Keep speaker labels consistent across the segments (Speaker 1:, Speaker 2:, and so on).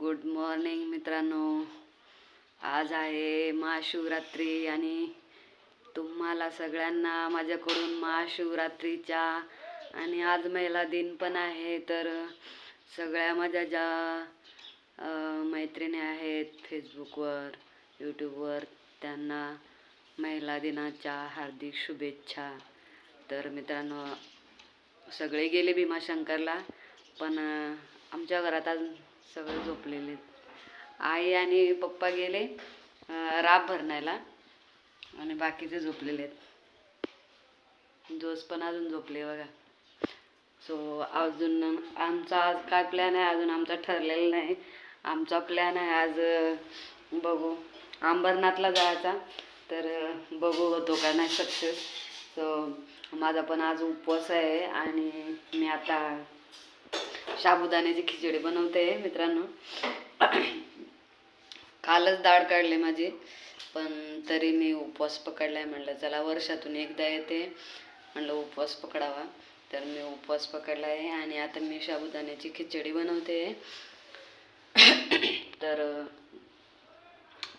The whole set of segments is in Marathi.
Speaker 1: गुड मॉर्निंग मित्रांनो. आज आहे महाशिवरात्री आणि तुम्हाला सगळ्यांना माझ्याकडून महाशिवरात्रीच्या आणि आज महिला दिन पण आहे तर सगळ्या माझ्या ज्या मैत्रिणी आहेत फेसबुकवर यूट्यूबवर त्यांना महिला दिनाच्या हार्दिक शुभेच्छा. तर मित्रांनो सगळे गेले भीमाशंकरला पण आमच्या घरात आज सगळे झोपलेले आहेत. आई आणि पप्पा गेले राब भरण्याला आणि बाकीचे झोपलेले आहेत. जोस पण अजून झोपले बघा. सो अजून आमचा आज काय प्लॅन आहे? अजून आमचा ठरलेला नाही. आमचा प्लॅन आहे आज बघू. अंबरनाथला जायचा तर बघू होतो का नाही सक्सेस. सो माझा पण आज उपवास आहे आणि मी आता साबुदाण्याची खिचडी बनवते मित्रांनो. कालच डाळ काढली माझी पण तरी मी उपवास पकडलाय म्हणलं चला वर्षातून एकदा येते. म्हणलं उपवास पकडावा. तर मी उपवास पकडला आहे आणि आता मी साबुदाण्याची खिचडी बनवते. तर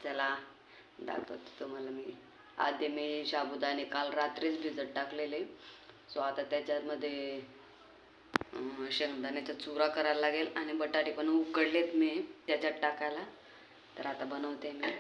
Speaker 1: चला दाखवते तुम्हाला मी. आधी मी साबुदाणे काल रात्रीच भिजत टाकलेले. सो आता त्याच्यामध्ये शेंगदाण्याचा चुरा करायला लागेल आणि बटाटे पण उकडलेत मी त्याच्यात टाकायला. तर आता बनवते मी.